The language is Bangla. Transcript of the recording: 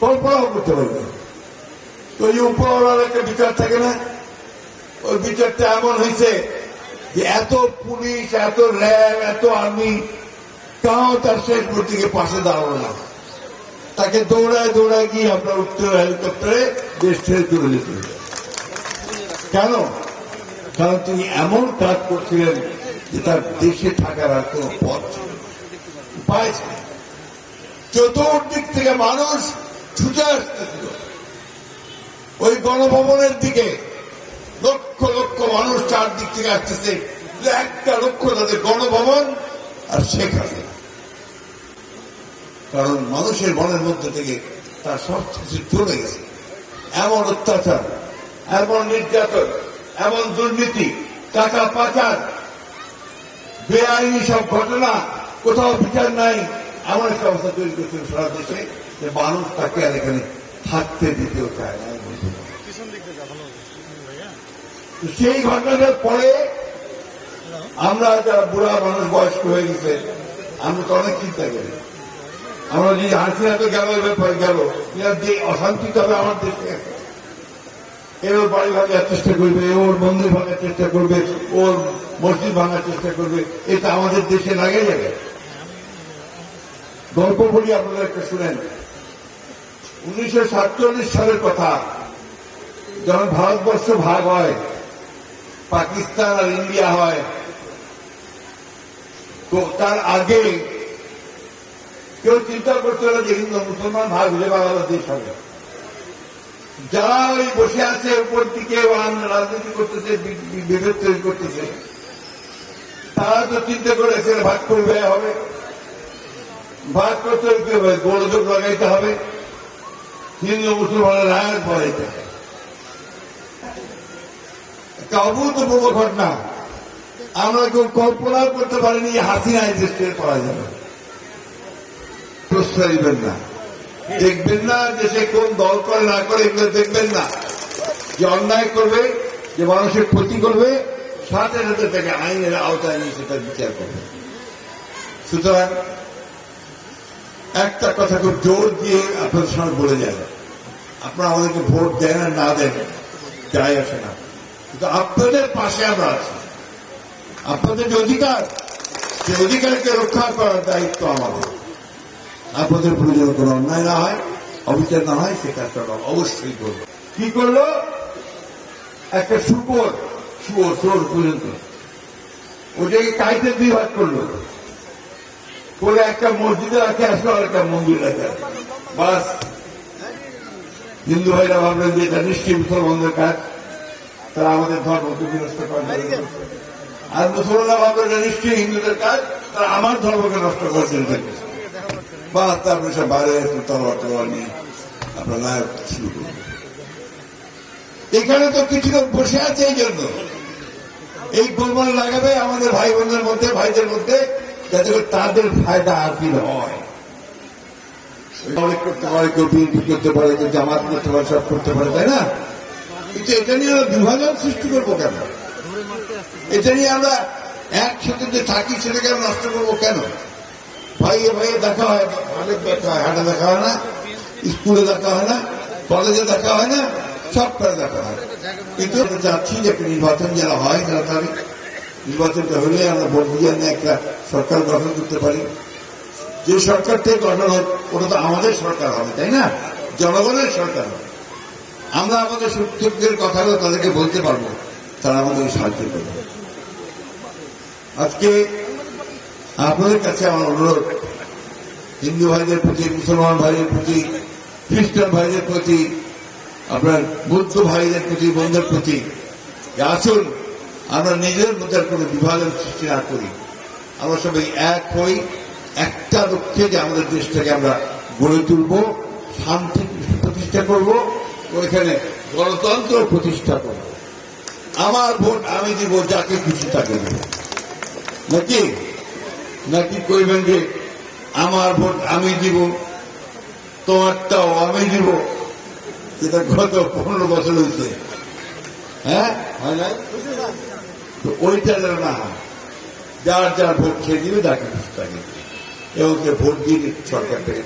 কল্পনাও করতে পারবে না। তো ওই উপরওয়ালার একটা বিচার থাকে না? ওই বিচারটা এমন হয়েছে যে এত পুলিশ, এত র্যাব, এত আর্মি, তাও তার শেষ মূর্তিকে পাশে দাঁড়াল না। তাকে দৌড়ায় দৌড়ায় গিয়ে আমরা উত্তর হেলিকপ্টারে দেশ ছেড়ে চলে যেতে কেন? কারণ তিনি এমন কাজ করছিলেন যে তার দেশে থাকার আর কোন পথ ছিল চতুর্দিক থেকে মানুষ ছুটে আসতেছিল ওই গণভবনের দিকে লক্ষ লক্ষ মানুষ চারদিক থেকে আসতেছে। একটা লক্ষ্য তাদের গণভবন আর সেখানে কারণ মানুষের মনের মধ্যে থেকে তার সব কিছু চলে গেছে। এমন অত্যাচার, এমন নির্যাতন, এমন দুর্নীতি টাকা পাচার, বেআইনি সব ঘটনা, কোথাও বিচার নাই, এমন একটা অবস্থা তৈরি করছে সারা দেশে। যে মানুষ তাকে আর এখানে থাকতে দিতেও চায় না সেই ঘটনাটার পরে আমরা যারা বুড়া মানুষ বয়স্ক হয়ে গেছে আমরা তো অনেক চিন্তা করি। আমরা যে হাসিনা তো গেল ব্যাপারে গেল। এরা যে অশান্তি তবে আমার দেশে। আছে এ বাড়ি ভাঙার চেষ্টা করবে ওর মন্দির ভাঙার চেষ্টা করবে ওর মসজিদ ভাঙার চেষ্টা করবে। এটা আমাদের দেশে লাগে যাবে গল্প বলি আপনারা একটা শুনেন। উনিশশো সাতচল্লিশ সালের কথা, যখন ভারতবর্ষ ভাগ হয়, পাকিস্তান আর ইন্ডিয়া হয়, তো তার আগে কেউ চিন্তা করতে না যে হিন্দু মুসলমান ভাগ হলে বাংলাদেশ হবে। যারা ওই বসে আছে উপর দিকে রাজনীতি করতেছে বিভেদ তৈরি করতেছে, তারা তো চিন্তা করে ভাগ করবে, হবে। ভাগ করতে হবে? গোলযোগ লাগাইতে হবে। হিন্দু মুসলমানের রায়ের পরে একটা অভূতপূর্ব ঘটনা। আমরা কেউ কল্পনাও করতে পারিনি হাসিনা দেশকে করা যাবে। প্রশ্রয় দিবেন না। দেখবেন না সে কোন দল করে, না করে, এগুলো দেখবেন না। যে অন্যায় করবে, যে মানুষের ক্ষতি করবে, সাথে সাথে তাকে আইনের আওতায় নিয়ে সেটা বিচার করবে। সুতরাং একটা কথা খুব জোর দিয়ে আপনাদের সামনে বলে যায় আপনারা আমাদেরকে ভোট দেন আর না দেন, যাই আসে না। কিন্তু আপনাদের পাশে আমরা আছি। আপনাদের যে অধিকার সে অধিকারকে রক্ষা করার দায়িত্ব আমাদের আপনাদের প্রয়োজন কোনো অন্যায় না হয়, অবিচার না হয়, সে কাজটা অবশ্যই করব। কি করল? একটা শুকর শুয়োর চোর পর্যন্ত। ওটাকে কাইতে দুই ভাগ করল। করে একটা মসজিদে রাখে, আসলো আর একটা মন্দির রাখে। বাস। হিন্দু ভাইরা ভাবলেন যে এটা নিশ্চয়ই মুসলমানদের কাজ। তারা আমাদের ধর্মকে বিনষ্ট করার আর মুসলমানরা ভাবলেন এটা নিশ্চয়ই হিন্দুদের কাজ, তারা আমার ধর্মকে নষ্ট করার জন্য করছে। বা তারপরে সব বাইরে আসলো তলোয়ার নিয়ে আপনার নায়ক শুরু করল এখানে তো কিছু লোক বসে আছে এই জন্য। এই গোলমাল লাগাবে আমাদের ভাই বোনদের মধ্যে, ভাইদের মধ্যে। যাতে করে তাদের ফায়দা হাসিল হয়। অনেক করতে পারে, কেউ বিএনপি করতে পারে, কেউ জামাত করতে পারে, সব করতে পারে, তাই না? কিন্তু এটা নিয়ে আমরা বিভাজন সৃষ্টি করব কেন? এটা নিয়ে আমরা একসাথে যে থাকি, সেটাকে আমরা নষ্ট করব কেন? ভাইয়ে ভাইয়ে দেখা হয় অনেক দেখা হয়, হাটে দেখা হয় না, স্কুলে দেখা হয় না, কলেজে দেখা হয় না সব দেখা হয়। কিন্তু চাচ্ছি যে নির্বাচন যারা হয় যারা তারিখ নির্বাচনটা হলে আমরা ভোট দিয়ে নিয়ে একটা সরকার গঠন করতে পারি। যে সরকার থেকে গঠন হোক, ওটা তো আমাদের সরকার হবে, তাই না? জনগণের সরকার হবে। আমরা আমাদের সুযোগের কথাগুলো তাদেরকে বলতে পারব, তারা আমাদের সাহায্য করবে। আজকে আপনাদের কাছে আমার অনুরোধ, হিন্দু ভাইদের প্রতি, মুসলমান ভাইদের প্রতি, খ্রিস্টান ভাইদের প্রতি, আপনার বুদ্ধ ভাইদের প্রতি বন্ধুদের প্রতি, আসুন আমরা নিজের মধ্যে কোনো বিভাজন সৃষ্টি না করি। আমরা সবাই এক হই, একটা লক্ষ্যে যে আমাদের দেশটাকে আমরা গড়ে তুলব, শান্তি প্রতিষ্ঠা করব, ওইখানে গণতন্ত্র প্রতিষ্ঠা করব। আমার ভোট, আমি দিব, যাকে খুশি তাকে দেব। নাকি? নাকি কইবেন যে, আমার ভোট আমি দিব, তোমারটাও আমি দিব? এটা গত পনেরো বছর হয়েছে হ্যাঁ? হয় না তো ওইটা যেন না হয়। যার যার ভোট খেয়ে দিবে তাকে। দেবে। এবং ভোট দিয়ে সরকার থেকে